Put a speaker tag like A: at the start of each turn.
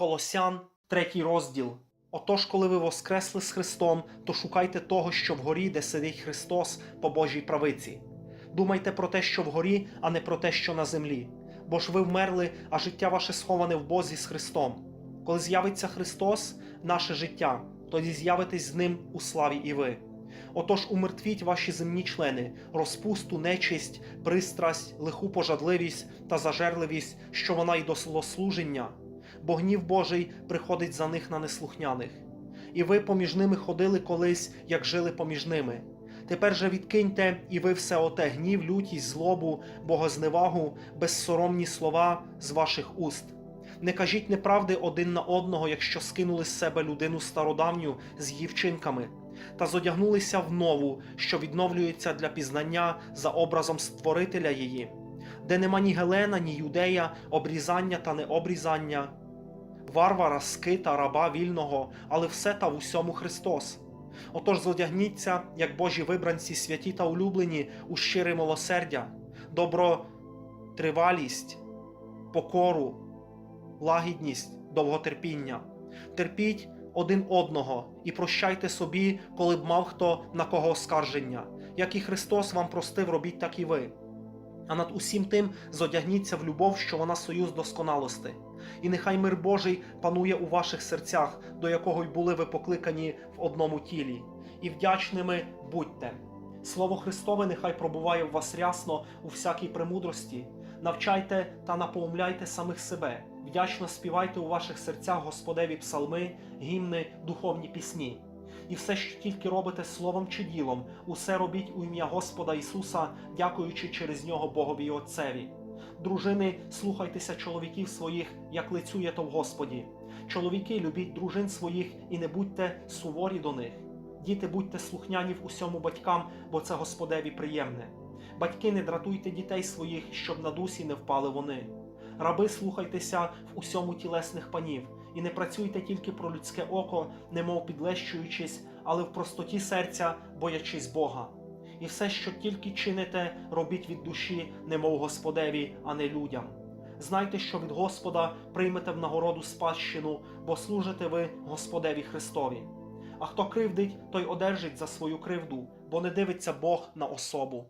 A: Колосян, третій розділ. Отож, коли ви воскресли з Христом, то шукайте того, що вгорі, де сидить Христос по Божій правиці. Думайте про те, що вгорі, а не про те, що на землі. Бо ж ви вмерли, а життя ваше сховане в Бозі з Христом. Коли з'явиться Христос, наше життя, тоді з'явитесь з Ним у славі і ви. Отож умертвіть ваші земні члени, розпусту, нечисть, пристрасть, лиху пожадливість та зажерливість, що вона й до злослуження, бо гнів Божий приходить за них на неслухняних. І ви поміж ними ходили колись, як жили поміж ними. Тепер же відкиньте і ви все оте гнів, лютість, злобу, богозневагу, безсоромні слова з ваших уст. Не кажіть неправди один на одного, якщо скинули з себе людину стародавню з її вчинками, та зодягнулися в нову, що відновлюється для пізнання за образом Створителя її, де нема ні Гелена, ні юдея, обрізання та необрізання, варвара, скита, раба вільного, але все та в усьому Христос. Отож зодягніться, як Божі вибранці, святі та улюблені, у щире милосердя, добротривалість, покору, лагідність, довготерпіння. Терпіть один одного і прощайте собі, коли б мав хто на кого оскарження. Як і Христос вам простив, робіть так і ви. А над усім тим зодягніться в любов, що вона союз досконалости. І нехай мир Божий панує у ваших серцях, до якого й були ви покликані в одному тілі, і вдячними будьте. Слово Христове нехай пробуває в вас рясно у всякій премудрості. Навчайте та напоумляйте самих себе, вдячно співайте у ваших серцях Господеві псалми, гімни, духовні пісні. І все, що тільки робите словом чи ділом, усе робіть у ім'я Господа Ісуса, дякуючи через нього Богові і Отцеві. Дружини, слухайтеся чоловіків своїх, як лицює то в Господі. Чоловіки, любіть дружин своїх і не будьте суворі до них. Діти, будьте слухняні в усьому батькам, бо це Господеві приємне. Батьки, не дратуйте дітей своїх, щоб на дусі не впали вони. Раби, слухайтеся в усьому тілесних панів, і не працюйте тільки про людське око, немов підлещуючись, але в простоті серця, боячись Бога. І все, що тільки чините, робіть від душі, немов Господеві, а не людям. Знайте, що від Господа приймете в нагороду спадщину, бо служите ви Господеві Христові. А хто кривдить, той одержить за свою кривду, бо не дивиться Бог на особу.